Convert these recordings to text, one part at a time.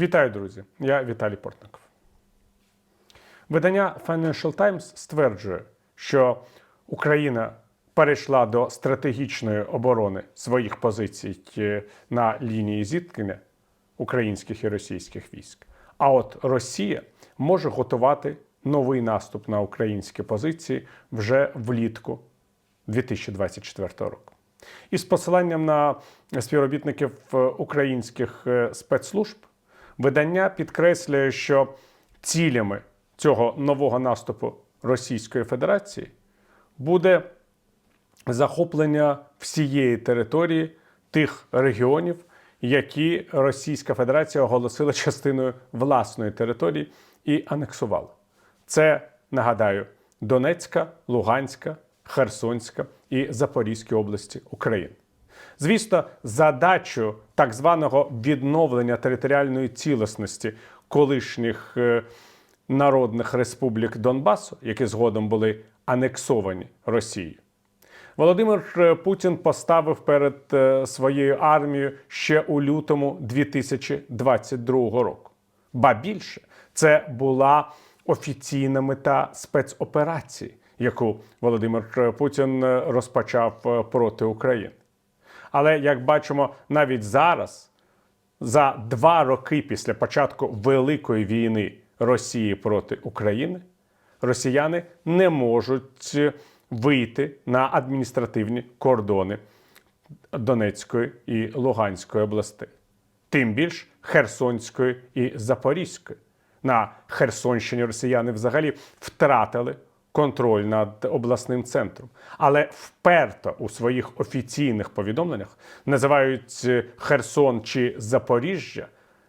Вітаю, друзі! Я Віталій Портников. Видання Financial Times стверджує, що Україна перейшла до стратегічної оборони своїх позицій е, на лінії зіткнення українських і російських військ. А от Росія може готувати новий наступ на українські позиції вже влітку 2024 року. І з посиланням на співробітників е, українських е, спецслужб видання підкреслює, що цілями цього нового наступу Російської Федерації буде захоплення всієї території тих регіонів, які Російська Федерація оголосила частиною власної території і анексувала. Це нагадаю Донецька, Луганська, Херсонська і Запорізькі області України. Звісно, задачу так званого відновлення територіальної цілісності колишніх е, народних республік Донбасу, які згодом були анексовані Росією. Володимир е, Путін поставив перед е, своєю армією ще у лютому 2022 року. Ба більше це була офіційна мета спецоперації, яку Володимир Путін розпочав проти України. Але як бачимо, навіть зараз, за два роки після початку великої війни Росії проти України, росіяни не можуть вийти на адміністративні кордони Донецької і Луганської областей, тим більш Херсонської і Запорізької. На Херсонщині росіяни взагалі втратили контроль над обласним центром, але вперто у своїх офіційних повідомленнях називають е, Херсон чи Запоріжжя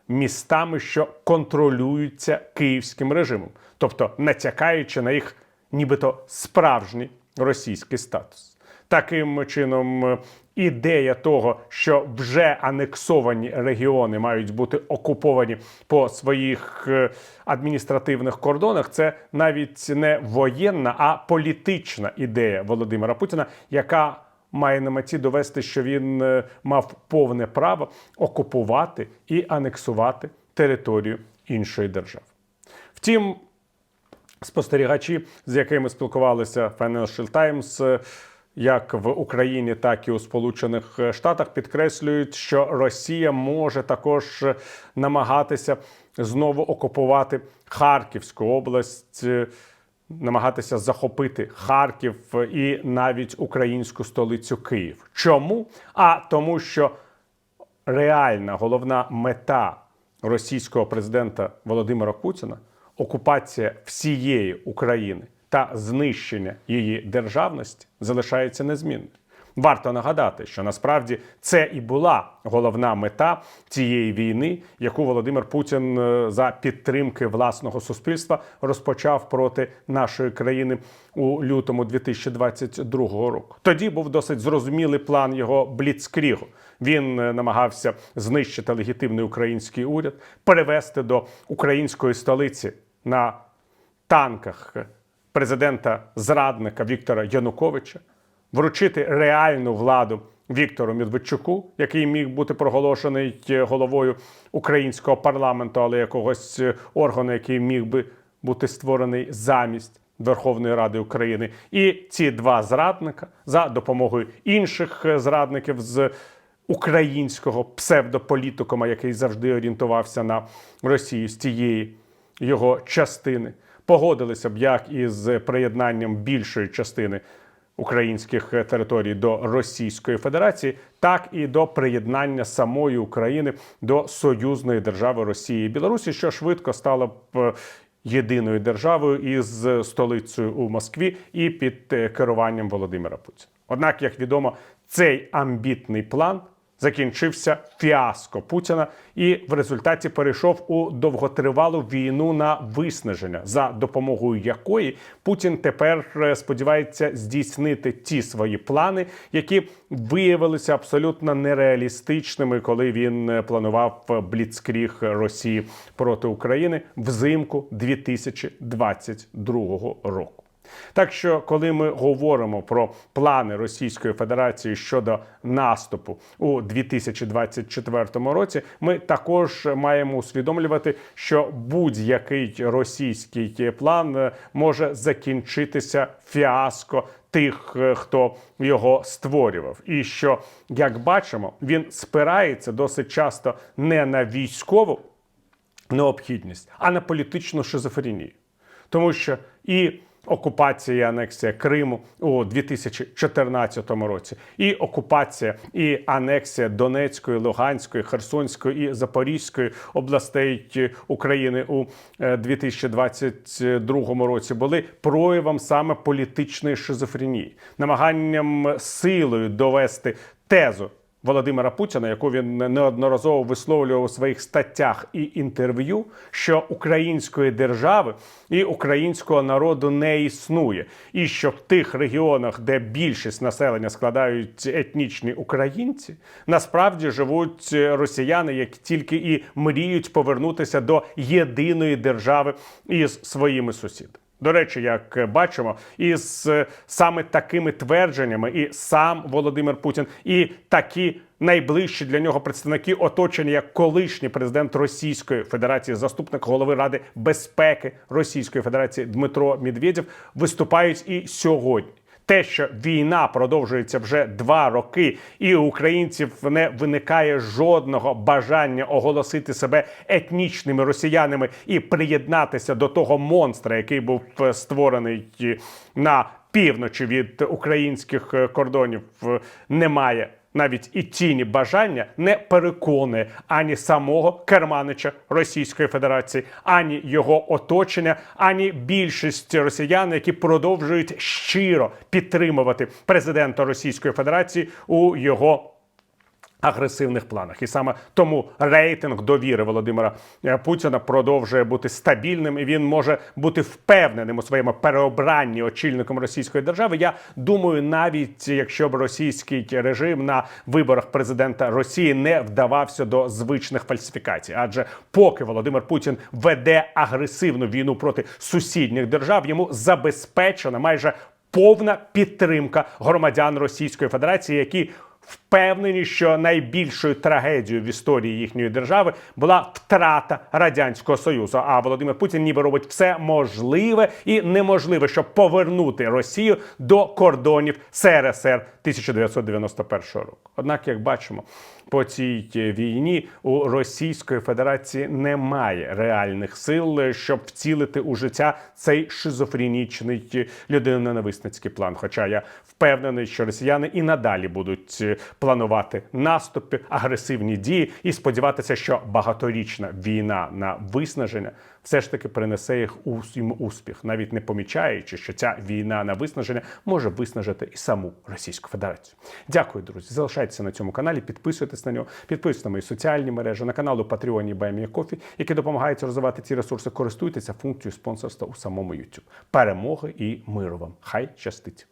містами, що контролюються київським режимом, тобто натякаючи на їх нібито справжній російський статус. Таким чином, е, ідея того, що вже анексовані регіони мають бути окуповані по своїх е, адміністративних кордонах, це навіть не воєнна, а політична ідея Володимира Путіна, яка має на меті довести, що він е, мав повне право окупувати і анексувати територію іншої держави. Втім, спостерігачі, з якими спілкувалися Financial Times, е, як в Україні, так і у Сполучених Штатах, підкреслюють, що Росія може також е, намагатися знову окупувати Харківську область, е, намагатися захопити Харків і навіть українську столицю Київ. Чому? А тому, що реальна головна мета російського президента Володимира Путіна окупація всієї України та знищення її державності залишається незмінною. Варто нагадати, що насправді це і була головна мета цієї війни, яку Володимир Путін е, за підтримки власного суспільства розпочав проти нашої країни у лютому 2022 року. Тоді був досить зрозумілий план його бліцкрігу. Він е, намагався знищити легітимний український уряд, перевести до української столиці на танках президента зрадника Віктора Януковича, вручити реальну владу Віктору Медведчуку, який міг бути проголошений головою українського парламенту, але якогось е, органу, який міг би бути створений замість Верховної Ради України, і ці два зрадника за допомогою інших е, зрадників з українського псевдополітикума, який завжди орієнтувався на Росію з тієї його частини, погодилися б як із приєднанням більшої частини українських територій до Російської Федерації, так і до приєднання самої України до союзної держави Росії і Білорусі, що швидко стало б е, єдиною державою із столицею у Москві і під е, керуванням Володимира Путіна. Однак, як відомо, цей амбітний план закінчився фіаско Путіна і в результаті перейшов у довготривалу війну на виснаження, за допомогою якої Путін тепер е, сподівається здійснити ті свої плани, які виявилися абсолютно нереалістичними, коли він е, планував бліцкріг Росії проти України взимку 2022 року. Так що, коли ми говоримо про плани Російської Федерації щодо наступу у 2024 році, ми також маємо усвідомлювати, що будь-який російський план е, може закінчитися фіаско тих, е, хто його створював, і що, як бачимо, він спирається досить часто не на військову необхідність, а на політичну шизофренію. Тому що і окупація і анексія Криму у 2014 році, і окупація і анексія Донецької, Луганської, Херсонської і Запорізької областей України у е, 2022 році були проявом саме політичної шизофренії, намаганням силою довести тезу Володимира Путіна, яку він неодноразово висловлював у своїх статтях і інтерв'ю, що української держави і українського народу не існує, і що в тих регіонах, де більшість населення складають етнічні українці, насправді живуть росіяни, які тільки і мріють повернутися до єдиної держави із своїми сусідами. До речі, як бачимо, із е, саме такими твердженнями, і сам Володимир Путін, і такі найближчі для нього представники оточення, як колишній президент Російської Федерації, заступник голови Ради безпеки Російської Федерації Дмитро Медведєв, виступають і сьогодні. Те, що війна продовжується вже два роки, і у українців не виникає жодного бажання оголосити себе етнічними росіянами і приєднатися до того монстра, який був е, створений е, на півночі від українських е, кордонів, немає. Навіть і тіні бажання не переконує ані самого керманича Російської Федерації, ані його оточення, ані більшість росіян, які продовжують щиро підтримувати президента Російської Федерації у його агресивних планах, і саме тому рейтинг довіри Володимира е, Путіна продовжує бути стабільним, і він може бути впевненим у своєму переобранні очільником Російської держави. Я думаю, навіть якщо б російський режим на виборах президента Росії не вдавався до звичних фальсифікацій, адже поки Володимир Путін веде агресивну війну проти сусідніх держав, йому забезпечена майже повна підтримка громадян Російської Федерації, які впевнені, що найбільшою трагедією в історії їхньої держави була втрата радянського союзу. А Володимир Путін ніби робить все можливе і неможливе, щоб повернути Росію до кордонів СРСР 1991 року. Однак, як бачимо, по цій війні у Російської Федерації немає реальних сил, щоб вцілити у життя цей шизофренічний людиноненависницький план. Хоча я впевнений, що росіяни і надалі будуть планувати наступи, агресивні дії і сподіватися, що багаторічна війна на виснаження все ж таки принесе їх їм успіх, навіть не помічаючи, що ця війна на виснаження може виснажити і саму Російську Федерацію. Дякую, друзі. Залишайтеся на цьому каналі, підписуйтесь на нього, підписуйтесь на мої соціальні мережі, на канал у Patreon Баймія Кофі, які допомагають розвивати ці ресурси. Користуйтеся функцією спонсорства у самому YouTube. Перемоги і миру вам! Хай щастить!